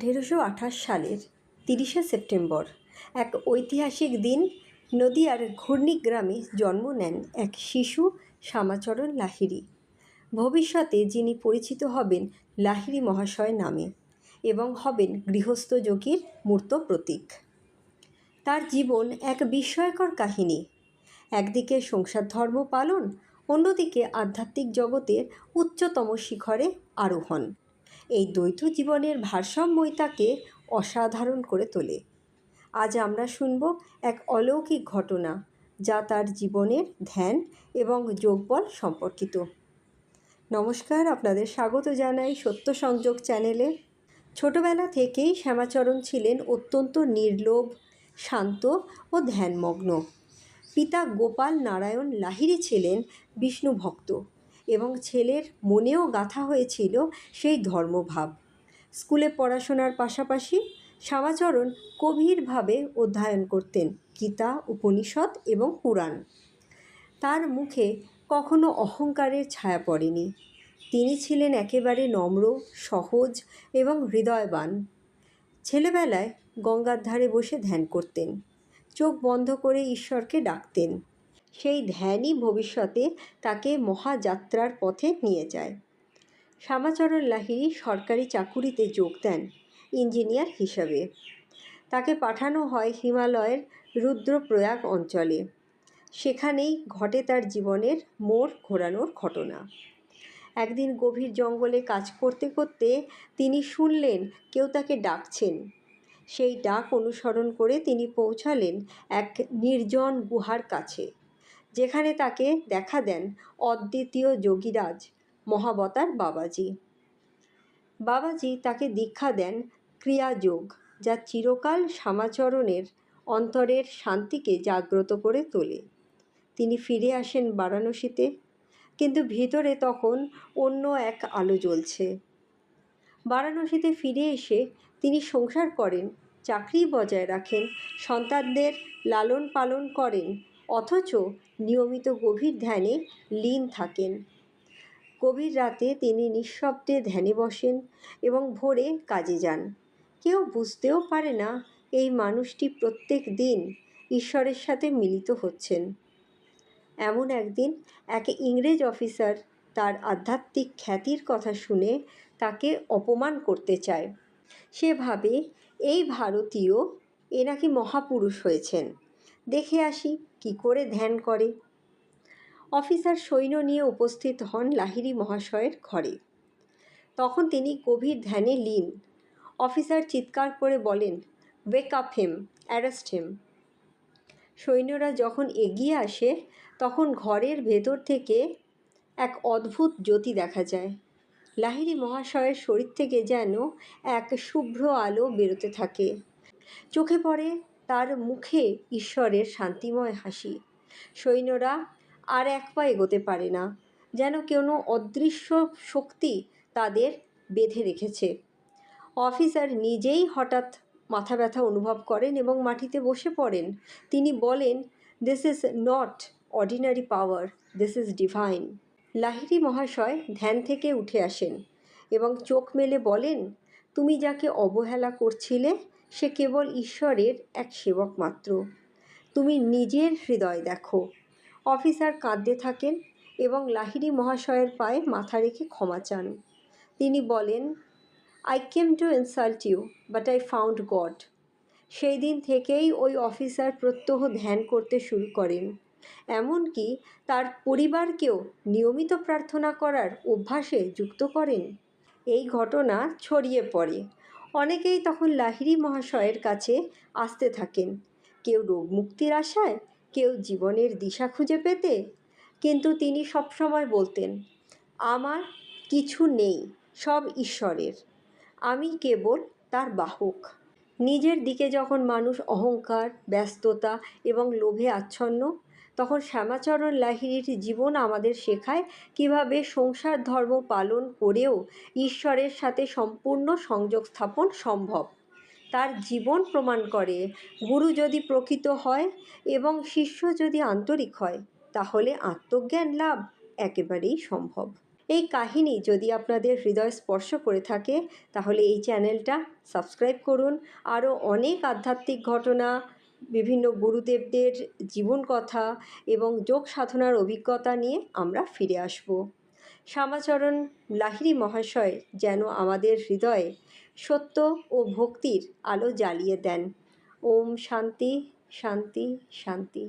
আঠেরোশো আঠাশ সালের তিরিশে সেপ্টেম্বর, এক ঐতিহাসিক দিন। নদিয়ার ঘূর্ণি গ্রামে জন্ম নেন এক শিশু শ্যামাচরণ লাহিড়ী। ভবিষ্যতে যিনি পরিচিত হবেন লাহিড়ী মহাশয় নামে এবং হবেন গৃহস্থ যোগীর মূর্ত প্রতীক। তার জীবন এক বিস্ময়কর কাহিনী। একদিকে সংসার ধর্ম পালন, অন্যদিকে আধ্যাত্মিক জগতের উচ্চতম শিখরে আরোহণ। এই দ্বৈত জীবনের ভারসাম্যই তাকে অসাধারণ করে তোলে। আজ আমরা শুনব এক অলৌকিক ঘটনা যা তার জীবনের ধ্যান এবং যোগবল সম্পর্কিত। নমস্কার, আপনাদের স্বাগত জানাই সত্য সংযোগ চ্যানেলে। ছোটবেলা থেকেই শ্যামাচরণ ছিলেন অত্যন্ত নির্লোভ, শান্ত ও ধ্যানমগ্ন। পিতা গোপাল নারায়ণ লাহিড়ী ছিলেন বিষ্ণু ভক্ত এবং ছেলের মনেও গাঁথা হয়েছিল সেই ধর্মভাব। স্কুলে পড়াশোনার পাশাপাশি শ্যামাচরণ গভীরভাবে অধ্যয়ন করতেন গীতা, উপনিষদ এবং পুরাণ। তার মুখে কখনো অহংকারের ছায়া পড়েনি। তিনি ছিলেন একেবারে নম্র, সহজ এবং হৃদয়বান। ছেলেবেলায় গঙ্গার ধারে বসে ধ্যান করতেন। চোখ বন্ধ করে ঈশ্বরকে ডাকতেন। সেই ধ্যানই ভবিষ্যতে তাকে মহাযাত্রার পথে নিয়ে যায়। শ্যামাচরণ লাহিড়ী সরকারি চাকুরিতে যোগ দেন ইঞ্জিনিয়ার হিসাবে। তাকে পাঠানো হয় হিমালয়ের রুদ্রপ্রয়াগ অঞ্চলে। সেখানেই ঘটে তার জীবনের মোড় ঘোরানোর ঘটনা। একদিন গভীর জঙ্গলে কাজ করতে করতে তিনি শুনলেন, কেউ তাকে ডাকছেন। সেই ডাক অনুসরণ করে তিনি পৌঁছালেন এক নির্জন গুহার কাছে। যেখানে তাকে দেখা দেন অদ্বিতীয় যোগীরাজ, মহাবতার বাবাজি। বাবাজি তাকে দীক্ষা দেন ক্রিয়াযোগ, যা চিরকাল সামাচরণের অন্তরের শান্তিকে জাগ্রত করে তোলে। তিনি ফিরে আসেন বারাণসীতে, কিন্তু ভিতরে তখন অন্য এক আলো জ্বলছে। বারাণসীতে ফিরে এসে তিনি সংসার করেন, চাকরি বজায় রাখেন, সন্তানদের লালন পালন করেন অথচ নিয়মিত গভীর ধ্যানে লীন থাকেন। গভীর রাতে তিনি নিঃশব্দে ধ্যানে বসেন এবং ভোরে কাজে যান। কেউ বুঝতেও পারে না এই মানুষটি প্রত্যেক দিন ঈশ্বরের সাথে মিলিত হচ্ছেন। এমন একদিন এক ইংরেজ অফিসার তার আধ্যাত্মিক খ্যাতির কথা শুনে তাকে অপমান করতে চায়। সে ভাবে, এই ভারতীয়, এ নাকি মহাপুরুষ হয়েছেন। দেখে আসি কি করে ধ্যান করে। অফিসার সৈন্য নিয়ে উপস্থিত হন লাহিড়ী মহাশয়ের ঘরে। তখন তিনি গভীর ধ্যানে লীন। অফিসার চিৎকার করে বলেন ওয়েক আপ হেম অ্যারেস্ট হেম সৈন্যরা যখন এগিয়ে আসে, তখন ঘরের ভেতর থেকে এক অদ্ভুত জ্যোতি দেখা যায়। লাহিড়ী মহাশয়ের শরীর থেকে যেন এক শুভ্র আলো বেরোতে থাকে। চোখে পড়ে তার মুখে ঈশ্বরের শান্তিময় হাসি। সৈন্যরা আর এক পা এগোতে পারে না, যেন কোনো অদৃশ্য শক্তি তাদের বেঁধে রেখেছে। অফিসার নিজেই হঠাৎ মাথা ব্যথা অনুভব করেন এবং মাটিতে বসে পড়েন। তিনি বলেন this is not ordinary power this is divine Lahiri Mahasaya ধ্যান থেকে উঠে আসেন এবং চোখ মেলে বলেন, তুমি যাকে অবহেলা করছিলে সে কেবল ঈশ্বরের এক সেবক মাত্র। তুমি নিজের হৃদয় দেখো। অফিসার কাঁদতে থাকেন এবং লাহিড়ী মহাশয়ের পায়ে মাথা রেখে ক্ষমা চান। তিনি বলেন I came to insult you but I found God সেই দিন থেকেই ওই অফিসার প্রত্যহ ধ্যান করতে শুরু করেন। এমনকি তার পরিবারকেও নিয়মিত প্রার্থনা করার অভ্যাসে যুক্ত করেন। এই ঘটনা ছড়িয়ে পড়ে। অনেকেই তখন লাহিড়ী মহাশয়ের কাছে আসতে থাকেন। কেউ রোগ মুক্তির আশায়, কেউ জীবনের দিশা খুঁজে পেতে। কিন্তু তিনি সবসময় বলতেন, আমার কিছু নেই, সব ঈশ্বরের। আমি কেবল তার বাহক। নিজের দিকে যখন মানুষ অহংকার, ব্যস্ততা এবং লোভে আচ্ছন্ন তখন শ্যামাচরণ লাহিড়ির জীবন আমাদের শেখায় কীভাবে সংসার ধর্ম পালন করেও ঈশ্বরের সাথে সম্পূর্ণ সংযোগ স্থাপন সম্ভব। তার জীবন প্রমাণ করে, গুরু যদি প্রকৃত হয় এবং শিষ্য যদি আন্তরিক হয়, তাহলে আত্মজ্ঞান লাভ একেবারেই সম্ভব। এই কাহিনী যদি আপনাদের হৃদয় স্পর্শ করে থাকে, তাহলে এই চ্যানেলটা সাবস্ক্রাইব করুন। আরও অনেক আধ্যাত্মিক ঘটনা বিভিন্ন গুরুদেবদের জীবন কথা এবং যোগ সাধনার অভিজ্ঞতা নিয়ে আমরা ফিরে আসব। শ্যামাচরণ লাহিড়ী মহাশয় যেন আমাদের হৃদয়ে সত্য ও ভক্তির আলো জ্বালিয়ে দেন। ওম শান্তি শান্তি শান্তি।